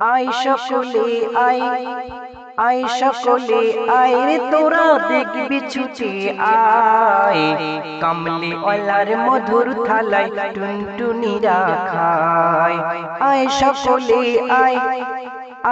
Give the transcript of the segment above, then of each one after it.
I সকলে I I সকলে আয় রে তোরা দেখবি ছুটে আয়। কামলি ওলার মধুর থালায় টুনটুনিরা খায় আয় সকলে আয়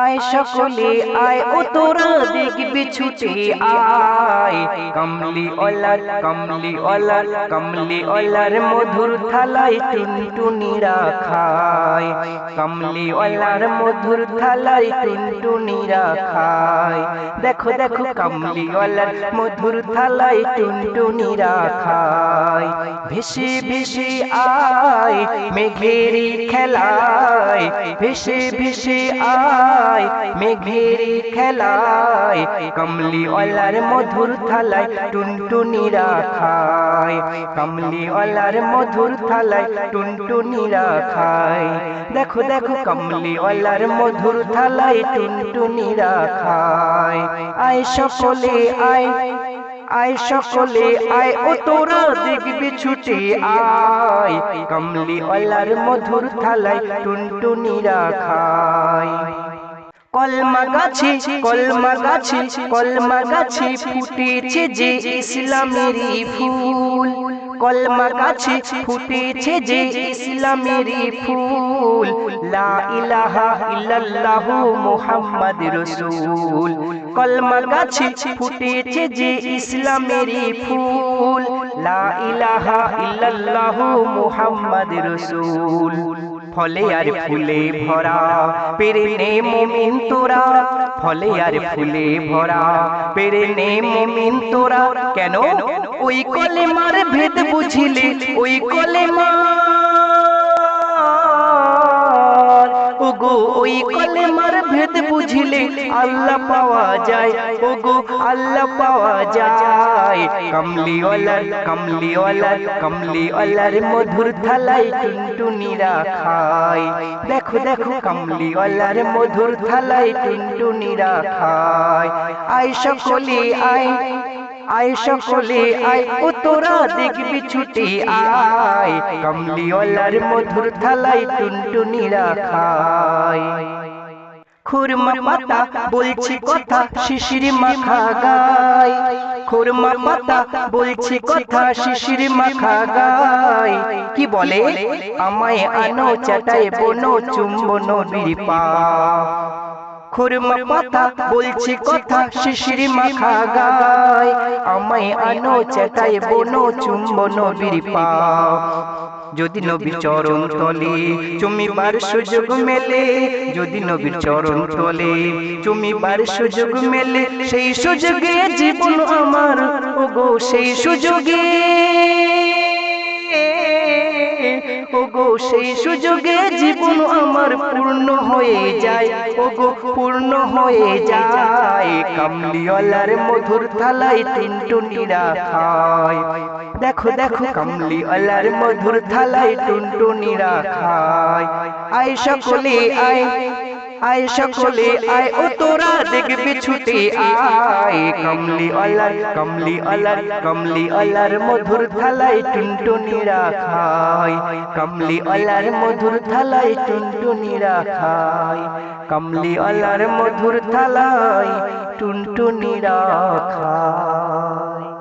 আয় সকলে আয় ও তোরা দেখবি ছুটে আয়। কমলি ওলার কমলি ওলার কমলি ওলার মধুর থালায় টুনটুনিরা খায় কমলি ওলার মধুর থালায় টুনটুনিরা খায়। দেখো দেখো, কমলি ওলার মধুর থালায় টুনটুনিরা খায়। ভেসে ভেসে আয়, মেঘেরি খেলায়। ভেসে ভেসে আয়, মেঘেরি খেলায়। কমলি ওলার মধুর থালায় টুনটুনিরা খায়। কমলি ওলার মধুর থালায় টুনটুনিরা খায়। দেখো দেখো কমলি ওলার মধুর থালায় টুনটুনিরা খায় আয় সকলে আয় আয় সকলে আয় ও তোরা দেখবি ছুটে আয় কমলি ওলার মধুর থালায় টুনটুনিরা খায় কলমা গাছে কলমা গাছে কলমা গাছে ফুটেছে যে ইসলামেরই ফুল কলমা গাছে ফুটেছে যে ইসলামেরই ফুল। লা ইলাহা ইল্লাল্লাহ মুহাম্মদ রাসূল। কলমা গাছে ফুটেছে যে ইসলামেরই ফুল। লা ইলাহা ইল্লাল্লাহ মুহাম্মদ রাসূল। ফলে আর ফুলে ভরা পেরে নে মুমিন তোরা। ফলে আর ফুলে ভরা পেরে নে মুমিন তোরা। কেন? ওই কলে মার ভেদ বুঝিলে ওই কলে ওগো, ওই কলে মার ভেদ বুঝিলে আল্লাহ পাওয়া যায়। ওগো, আল্লাহ পাওয়া যায়। কমলি ওলার কমলি ওলার কমলি ওলার মধুর থালাই টুনটুনিরা খায়। দেখো দেখো কমলি ওলার মধুর থালাই টুনটুনিরা খায়। আই সকলে আয়। আয় সকলে আয় ও তোরা দেখবি ছুটে আয় কমলি ওলার মধুর থালাই টুনটুনিরা খায় খুরমা পাতা বলছি কথা শিশির মাখা গায়। খুরমা পাতা বলছি কথা শিশির মাখা গায়। কি বলে? আমায় আনো চাটাই বনো চুম্বন বিপা খুরমা পাতা, বলছি কথা শিশির মাখা গায়। আমায় আনো চাটাই বনো চুম্বন বিপা যদি নবীর চরণ তলে, চুমিবার সুযোগ মেলে। যদি নবীর চরণ তলে, চুমিবার সুযোগ মেলে। সেই সুযোগে জীবন আমার, ওগো সেই সুযোগে। ওগো, সেই সুযোগে জীবন আমার পূর্ণ হয়ে যায়। ওগো, পূর্ণ হয়ে যায়। কামলিওয়ালার মধুর থালায় টুনটুনিরা খায় দেখো দেখো, কামলিওয়ালার মধুর থালায় টুনটুনিরা খায় আয় সকলে, আয়। আয় সকলে আয় ও তোরা দেখবি ছুটে আয় কমলি আলার কমলি আলার কমলি আলার মধুর থালায় টুনটুনিরা খায় কমলি আলার মধুর থালায় টুনটুনিরা খায় কমলি আলার মধুর থালায় টুনটুনিরা খায়